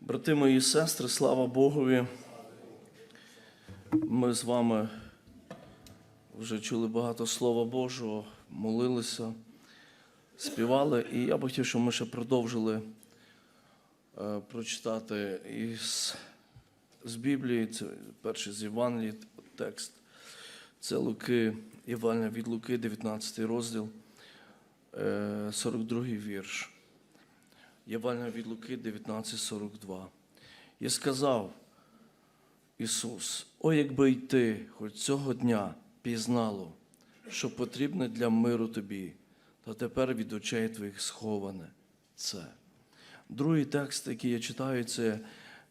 Брати мої сестри, слава Богові. Ми з вами вже чули багато Слова Божого, молилися, співали. І я б хотів, щоб ми ще продовжили е, прочитати із, з Біблії, це перший з Євангелії текст. Це Луки, Євангелія від Луки, 19 розділ, е, 42 вірш. Євангелія від Луки 19.42. І сказав Ісус: О, якби й ти хоч цього дня пізнало, що потрібне для миру тобі, та тепер від очей твоїх сховане це. Другий текст, який я читаю, це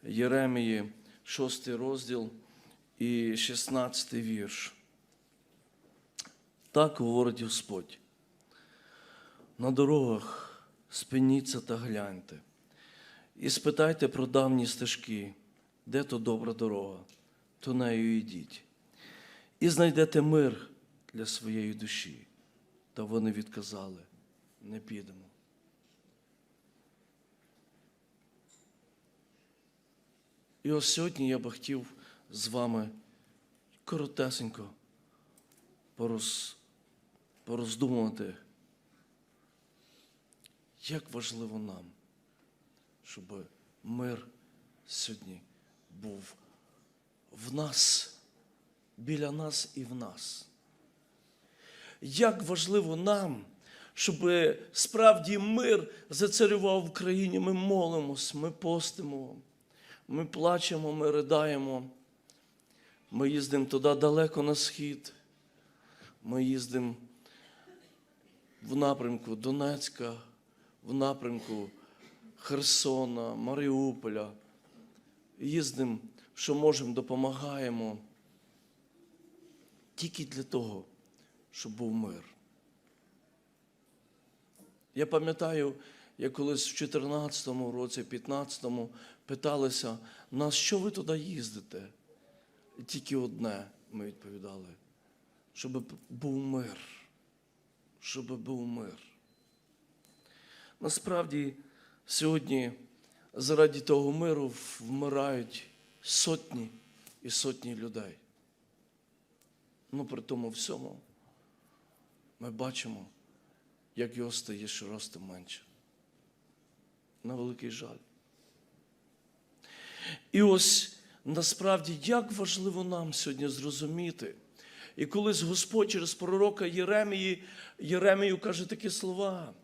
Єремії, 6 розділ і 16 вірш. Так говорить Господь. На дорогах спиніться та гляньте, і спитайте про давні стежки, де то добра дорога, то нею йдіть. І знайдете мир для своєї душі. Та вони відказали, не підемо. І ось сьогодні я би хотів з вами коротесенько пороз, пороздумувати як важливо нам, щоб мир сьогодні був в нас, біля нас і в нас. Як важливо нам, щоб справді мир зацарював в країні. Ми молимось, ми постимо, ми плачемо, ми riдаємо. Ми їздимо туди далеко на схід. Ми їздимо в напрямку Донецька, в напрямку Херсона, Маріуполя. Їздимо, що можемо, допомагаємо. Тільки для того, щоб був мир. Я пам'ятаю, як колись в 14-му році, 15-му питалися нас, що ви туди їздите? І тільки одне ми відповідали, щоб був мир. Щоб був мир. Насправді, сьогодні заради того миру вмирають сотні і сотні людей. Ну, при тому всьому ми бачимо, як його стає щоростом менше. На великий жаль. І ось насправді як важливо нам сьогодні зрозуміти. І колись Господь через пророка Єремії, Єремію каже такі слова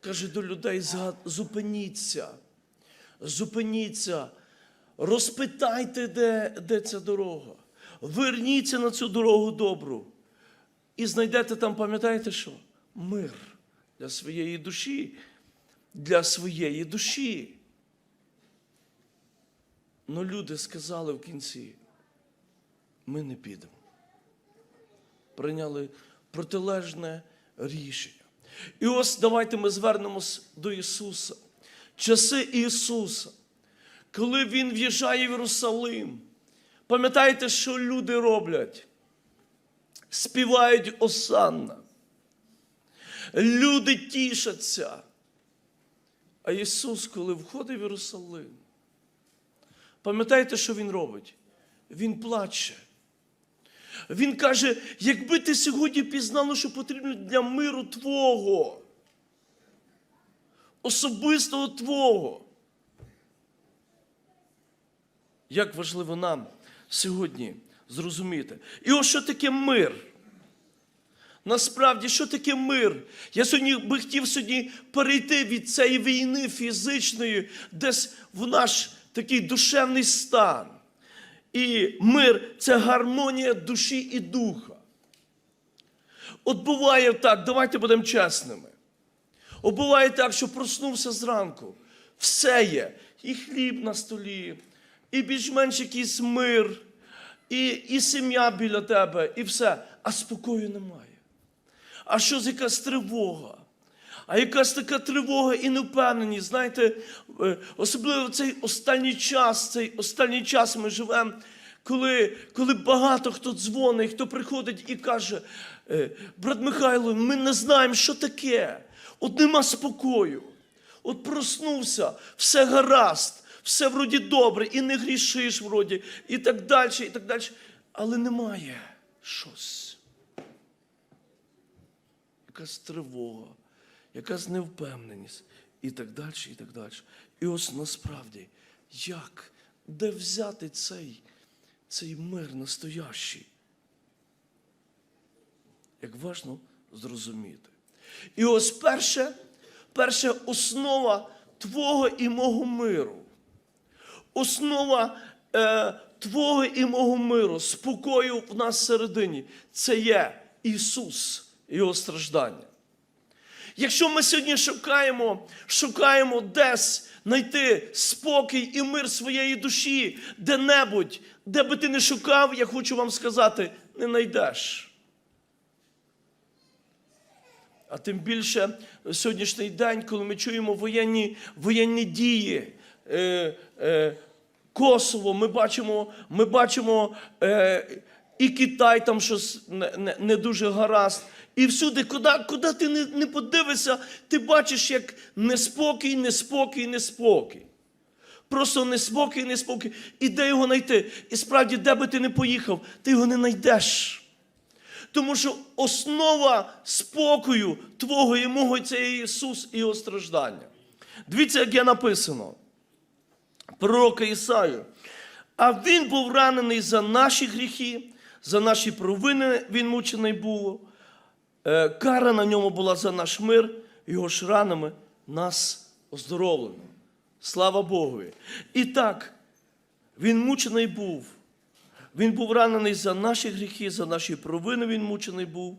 каже до людей: зупиніться, зупиніться, розпитайте, де, де ця дорога. Верніться на цю дорогу добру. І знайдете там, пам'ятаєте що? Мир для своєї душі, для своєї душі. Ну люди сказали в кінці, ми не підемо. Прийняли протилежне рішення. І ось давайте ми звернемось до Ісуса. Часи Ісуса, коли Він в'їжджає в Єрусалим, пам'ятаєте, що люди роблять? Співають осанна. Люди тішаться. А Ісус, коли входить в Єрусалим, пам'ятаєте, що Він робить? Він плаче. Він каже: якби ти сьогодні пізнало, що потрібно для миру Твого, особистого Твого. Як важливо нам сьогодні зрозуміти. І ось що таке мир. Насправді, що таке мир? Я сьогодні би хотів сьогодні перейти від цієї війни фізичної, десь в наш такий душевний стан. І мир це гармонія душі і духа. От буває так, давайте будемо чесними. От буває так, що проснувся зранку, все є, і хліб на столі, і більш-менш якийсь мир, і, і сім'я біля тебе, і все, а спокою немає. А що з якась тривога? А якась така тривога і невпевненість, знаєте, е, особливо в цей останній час, цей останній час ми живемо, коли, коли багато хто дзвонить, хто приходить і каже, «Е, брат Михайло, ми не знаємо, що таке. От нема спокою. От проснувся, все гаразд, все вроді добре, і не грішиш вроді, і так далі, і так далі. Але немає щось. Якась тривога, якась невпевненість, і так далі, і так далі. І ось насправді, як, де взяти цей, цей мир настоящий? Як важно зрозуміти. І ось перше, перша основа Твого і мого миру. Основа е, Твого і мого миру, спокою в нас всередині, це є Ісус Його страждання. Якщо ми сьогодні шукаємо, шукаємо десь знайти спокій і мир своєї душі, де-небудь, де би ти не шукав, я хочу вам сказати, не знайдеш. А тим більше сьогоднішній день, коли ми чуємо воєнні, воєнні дії, е, е, Косово, ми бачимо, ми бачимо е, і Китай там щось не, не, не дуже гаразд. І всюди, куди, куди ти не, не подивишся, ти бачиш, як неспокій, неспокій, неспокій. Просто неспокій, неспокій. І де його знайти? І справді, де би ти не поїхав, ти його не знайдеш. Тому що основа спокою Твого і мого це є Ісус і Його страждання. Дивіться, як є написано. Пророка Ісаю. А Він був ранений за наші гріхи, за наші провини Він мучений був. Е, Кара на ньому була за наш мир, його ж ранами нас оздоровлено. Слава Богу. І так, він мучений був. Він був ранений за наші гріхи, за наші провини він мучений був.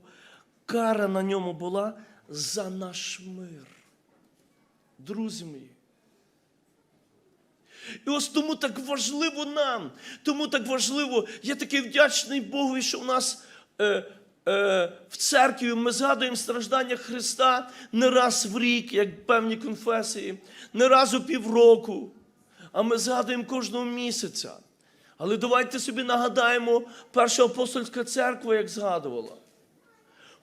Кара на ньому була за наш мир. Друзі мої. І ось тому так важливо нам, тому так важливо, я такий вдячний Богу, що в нас е, в церкві ми згадуємо страждання Христа не раз в рік, як певні конфесії, не раз у півроку, а ми згадуємо кожного місяця. Але давайте собі нагадаємо, перша апостольська церква, як згадувала.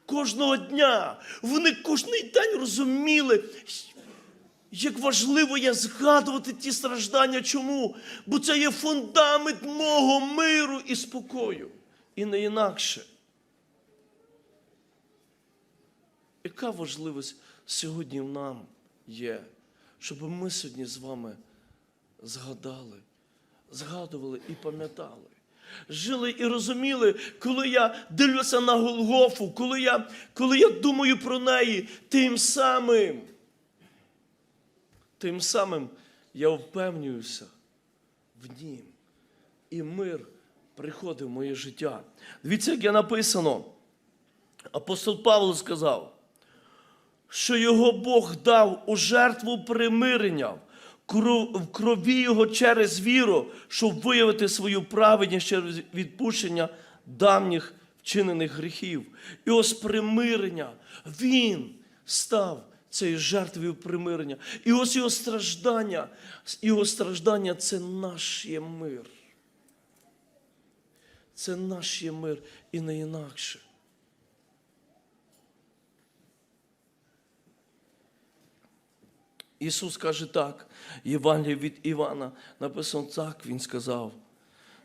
Кожного дня вони кожен день розуміли, як важливо є згадувати ті страждання. Чому? Бо це є фундамент мого миру і спокою. І не інакше. Яка важливість сьогодні нам є, щоб ми сьогодні з вами згадали, згадували і пам'ятали. Жили і розуміли, коли я дивлюся на Голгофу, коли я, коли я думаю про неї, тим самим, тим самим я впевнююся в нім. І мир приходить в моє життя. Дивіться, як є написано. Апостол Павло сказав, що його Бог дав у жертву примирення в крові його через віру, щоб виявити свою праведність через відпущення давніх вчинених гріхів. І ось примирення. Він став цією жертвою примирення. І ось його страждання, його страждання це наш є мир. Це наш є мир і не інакше. Ісус каже так, Євангеліє від Івана написано так, Він сказав.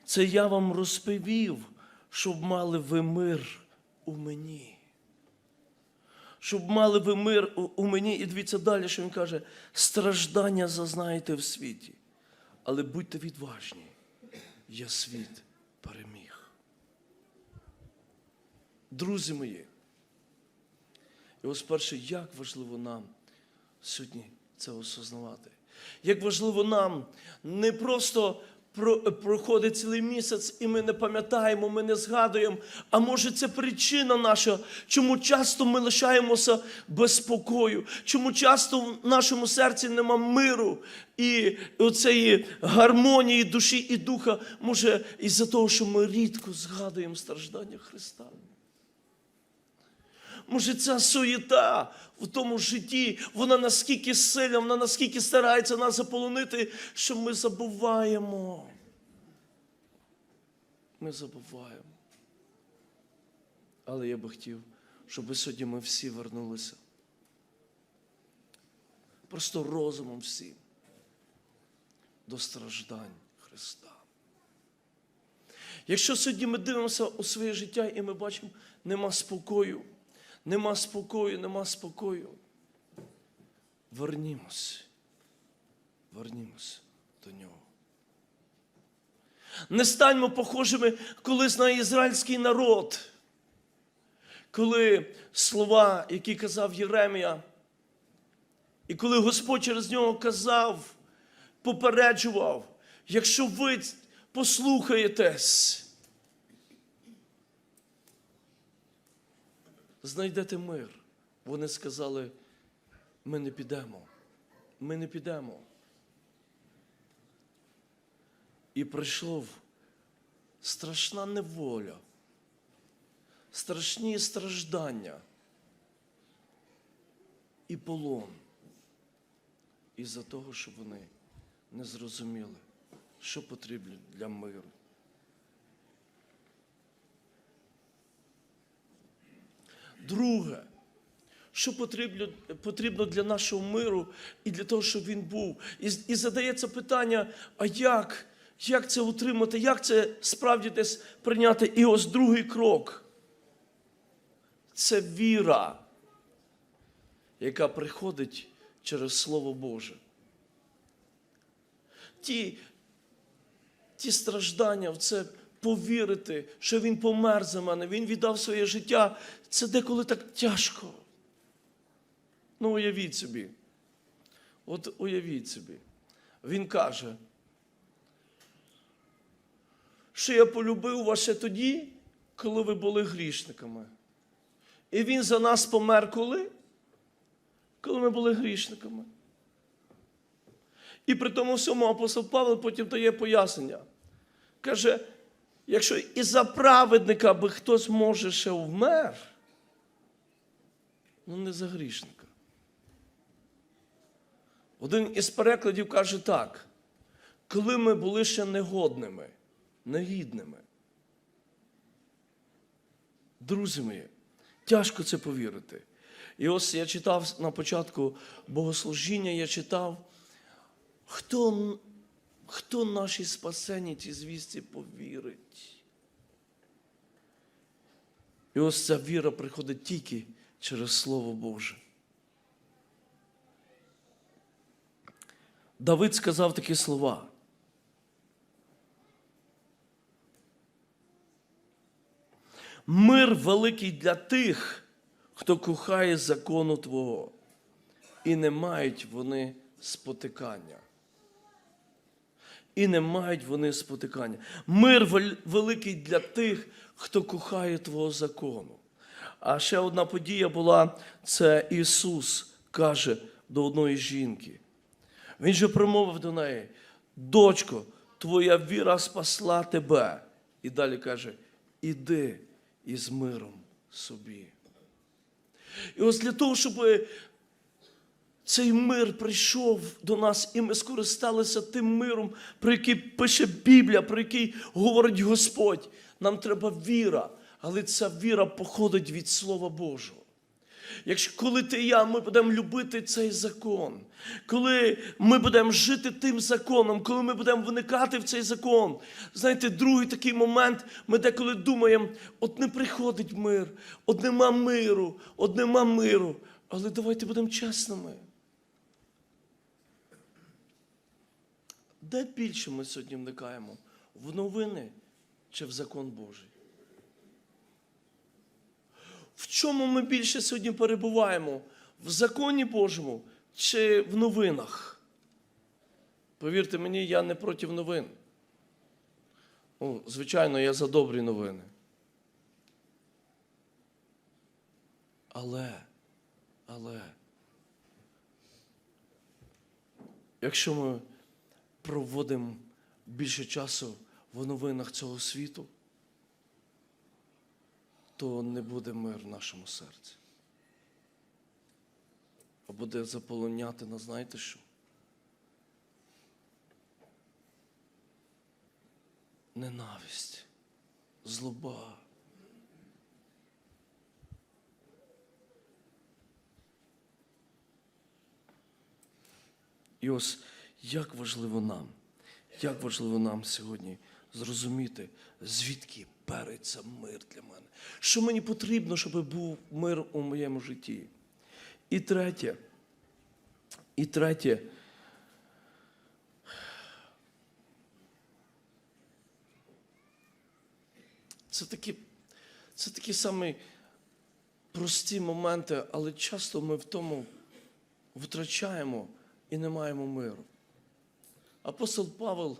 Це я вам розповів, щоб мали ви мир у мені. Щоб мали ви мир у мені. І дивіться далі, що він каже: страждання зазнаєте в світі, але будьте відважні, я світ переміг. Друзі мої, і ось перше, як важливо нам сьогодні це осознавати. Як важливо нам не просто проходить цілий місяць, і ми не пам'ятаємо, ми не згадуємо. А може, це причина наша, чому часто ми лишаємося без спокою, чому часто в нашому серці нема миру і оцеї гармонії душі і духа, може, із-за того, що ми рідко згадуємо страждання Христа. Може, ця суєта в тому житті, вона наскільки сильна, вона наскільки старається нас заполонити, що ми забуваємо. Ми забуваємо. Але я би хотів, щоб сьогодні ми всі вернулися. Просто розумом всім. до страждань Христа. Якщо сьогодні ми дивимося у своє життя і ми бачимо, нема спокою, нема спокою, нема спокою. Вернімось, вернімось до нього. Не станьмо похожими колись на ізраїльський народ, коли слова, які казав Єремія, і коли Господь через нього казав, попереджував, якщо ви послухаєтесь, знайдете мир. Вони сказали, ми не підемо, ми не підемо. І прийшов страшна неволя, страшні страждання і полон із-за того, що вони не зрозуміли, що потрібно для миру. Друге, що потрібно, для нашого миру і для того, щоб він був. І, задається питання: а як? Як це утримати? Як це справді десь прийняти? І ось другий крок. Це віра, яка приходить через Слово Боже. Ті, ті страждання це повірити, що Він помер за мене, Він віддав своє життя. Це деколи так тяжко. Ну, уявіть собі. От уявіть собі. Він каже, що я полюбив вас ще тоді, коли ви були грішниками. І він за нас помер коли? Коли ми були грішниками. І при тому всьому апостол Павло потім дає пояснення. Каже, якщо і за праведника би хтось може ще вмер, ну не за грішника. Один із перекладів каже так: коли ми були ще негодними, негідними. Друзі мої, тяжко це повірити. І ось я читав на початку богослужіння, я читав, хто, хто нашій спасенні ці звісті повірить. І ось ця віра приходить тільки через Слово Боже. Давид сказав такі слова. Мир великий для тих, хто кохає закону Твого, і не мають вони спотикання. І не мають вони спотикання. Мир великий для тих, хто кохає Твого закону. А ще одна подія була: це Ісус каже до одної жінки. Він же промовив до неї: дочко, твоя віра спасла тебе. І далі каже: іди із миром собі. І ось для того, щоб цей мир прийшов до нас, і ми скористалися тим миром, про який пише Біблія, про який говорить Господь. Нам треба віра, але ця віра походить від Слова Божого. Якщо коли ти і я, ми будемо любити цей закон, коли ми будемо жити тим законом, коли ми будемо виникати в цей закон, знаєте, другий такий момент, ми деколи думаємо, от не приходить мир, от нема миру, от нема миру. Але давайте будемо чесними. Де більше ми сьогодні вникаємо? В новини чи в закон Божий? В чому ми більше сьогодні перебуваємо? В законі Божому чи в новинах? Повірте мені, я не проти новин. Ну, звичайно, я за добрі новини. Але, але, якщо ми проводимо більше часу в новинах цього світу, то не буде мир в нашому серці. А буде заполоняти нас, знаєте що? Ненависть, злоба. І ось як важливо нам, Як важливо нам сьогодні зрозуміти, звідки береться мир для мене. Що мені потрібно, щоб був мир у моєму житті? І третє, і третє. Це такі, це такі самі прості моменти, але часто ми в тому втрачаємо і не маємо миру. Апостол Павел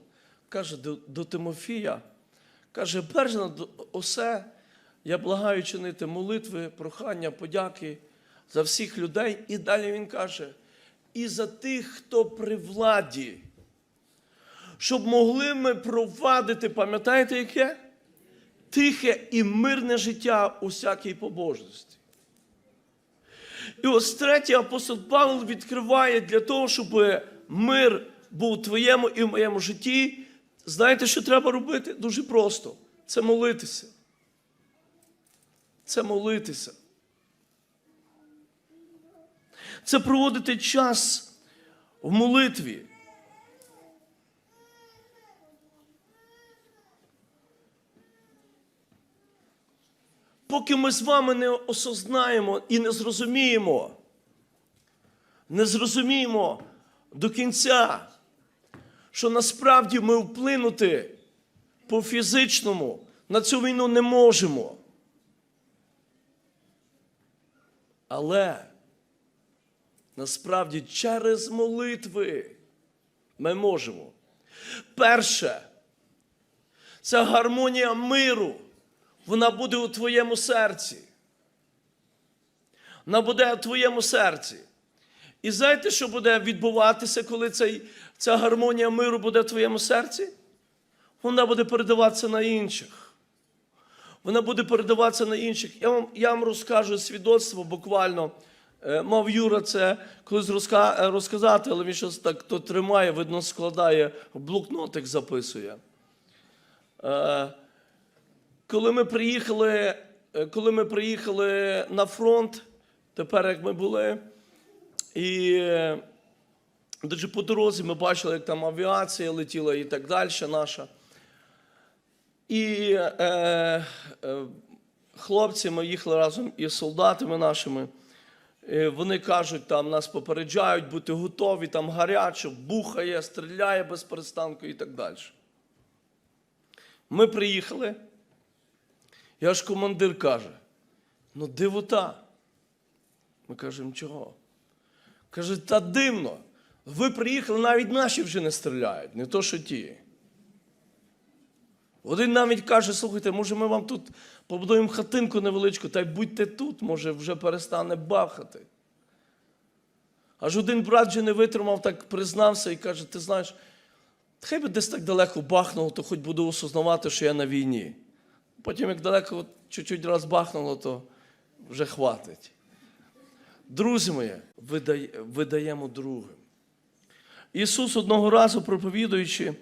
каже до, до Тимофія, каже, перш на усе, я благаю чинити молитви, прохання, подяки за всіх людей. І далі він каже, і за тих, хто при владі, щоб могли ми провадити, пам'ятаєте яке? Тихе і мирне життя у всякій побожності. І ось третій апостол Павло відкриває для того, щоб мир був у твоєму і в моєму житті. Знаєте, що треба робити? Дуже просто. Це молитися. Це молитися. Це проводити час в молитві. Поки ми з вами не осознаємо і не зрозуміємо, не зрозуміємо до кінця, що насправді ми вплинути по фізичному на цю війну не можемо. Але насправді через молитви ми можемо. Перше, це гармонія миру. Вона буде у твоєму серці. Вона буде у твоєму серці. І знаєте, що буде відбуватися, коли цей, ця гармонія миру буде в твоєму серці? Вона буде передаватися на інших. Вона буде передаватися на інших. Я вам, я вам розкажу свідоцтво буквально. Е, Мав Юра це колись е, розказати, але він щось так то тримає, видно, складає, в блокнотик записує. Е, коли ми приїхали, коли ми приїхали на фронт, тепер як ми були, і дуже по дорозі ми бачили, як там авіація летіла і так далі наша. І е, е, хлопці, ми їхали разом із солдатами нашими. е, Вони кажуть, там нас попереджають, бути готові, там гаряче, бухає, стріляє без перестанку і так далі. Ми приїхали. І аж командир каже: ну дивота. Ми кажемо, чого? Каже, та дивно. Ви приїхали, навіть наші вже не стріляють, не то що ті. Один навіть каже, слухайте, може ми вам тут побудуємо хатинку невеличку, та й будьте тут, може вже перестане бахати. Аж один брат вже не витримав, так признався і каже: ти знаєш, хай би десь так далеко бахнуло, то хоч буду осознавати, що я на війні. Потім, як далеко чуть-чуть раз бахнуло, то вже хватить. Друзі мої, видаємо другим. Ісус одного разу, проповідуючи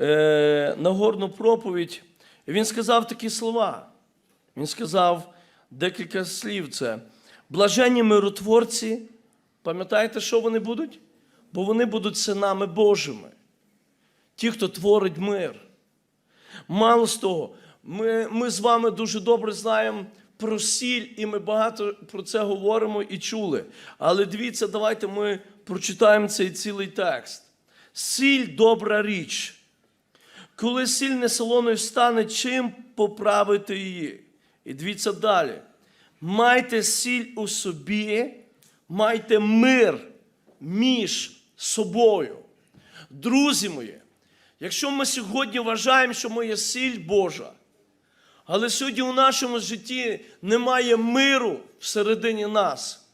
е, Нагорну проповідь, Він сказав такі слова. Він сказав декілька слів. Це блаженні миротворці. Пам'ятаєте, що вони будуть? Бо вони будуть синами Божими. Ті, хто творить мир. Мало з того, ми, ми з вами дуже добре знаємо про сіль, і ми багато про це говоримо і чули. Але дивіться, давайте ми прочитаємо цей цілий текст. Сіль добра річ. Коли сіль не солоною стане, чим поправити її? І дивіться далі. Майте сіль у собі, майте мир між собою. Друзі мої, якщо ми сьогодні вважаємо, що ми є сіль Божа, але сьогодні у нашому житті немає миру всередині нас,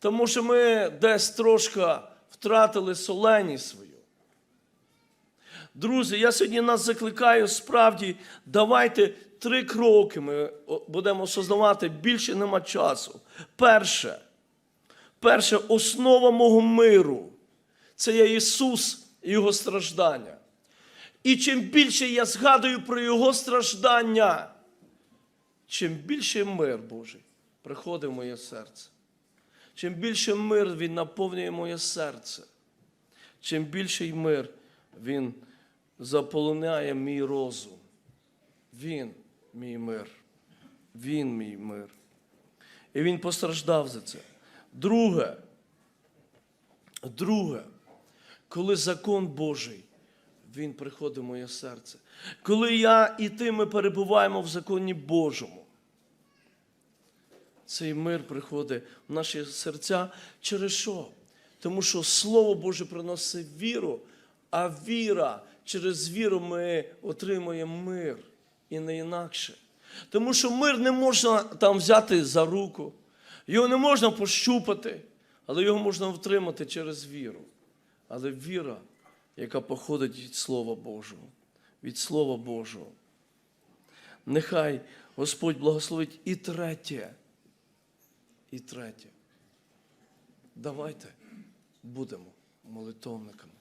тому що ми десь трошки втратили соленість свою. Друзі, я сьогодні нас закликаю справді, давайте три кроки ми будемо осознавати, більше нема часу. Перше, перше, основа мого миру це є Ісус і Його страждання. І чим більше я згадую про Його страждання, чим більше мир Божий приходить в моє серце. Чим більше мир Він наповнює моє серце, чим більший мир Він заполоняє мій розум. Він мій мир. Він мій мир. І він постраждав за це. Друге, друге, коли закон Божий, він приходить в моє серце. Коли я і ти ми перебуваємо в законі Божому, цей мир приходить в наші серця через що? Тому що Слово Боже приносить віру, а віра, через віру ми отримуємо мир і не інакше. Тому що мир не можна там взяти за руку, його не можна пощупати, але його можна втримати через віру. Але віра, яка походить від Слова Божого, від Слова Божого. Нехай Господь благословить і третє. І третє. Давайте будемо молитовниками.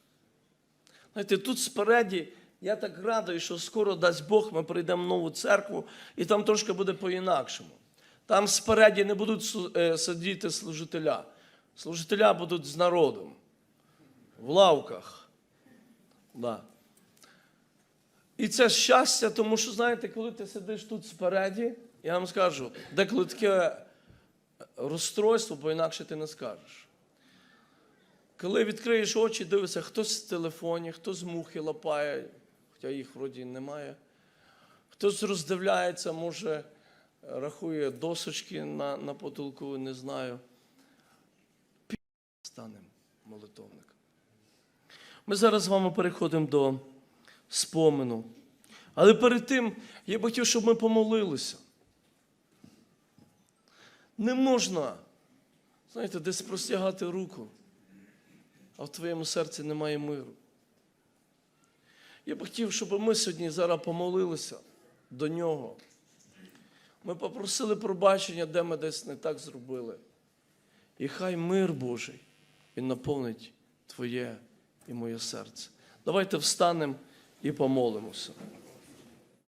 Знаєте, тут спереді я так радий, що скоро дасть Бог, ми прийдемо в нову церкву, і там трошки буде по-інакшому. Там спереді не будуть е, сидіти служителя. Служителя будуть з народом, в лавках. Да. І це щастя, тому що, знаєте, коли ти сидиш тут спереді, я вам скажу, деколи таке розстройство, бо інакше ти не скажеш. Коли відкриєш очі, дивишся, хтось в телефоні, хтось мухи лапає, хоча їх вроді немає. Хтось роздивляється, може, рахує досочки на, на потолку, не знаю. Пі- Станемо молитовником. Ми зараз з вами переходимо до спомену. Але перед тим я б хотів, щоб ми помолилися. Не можна, знаєте, десь простягати руку, а в твоєму серці немає миру. Я б хотів, щоб ми сьогодні зараз помолилися до нього. Ми попросили пробачення, де ми десь не так зробили. І хай мир Божий він наповнить твоє і моє серце. Давайте встанемо і помолимося.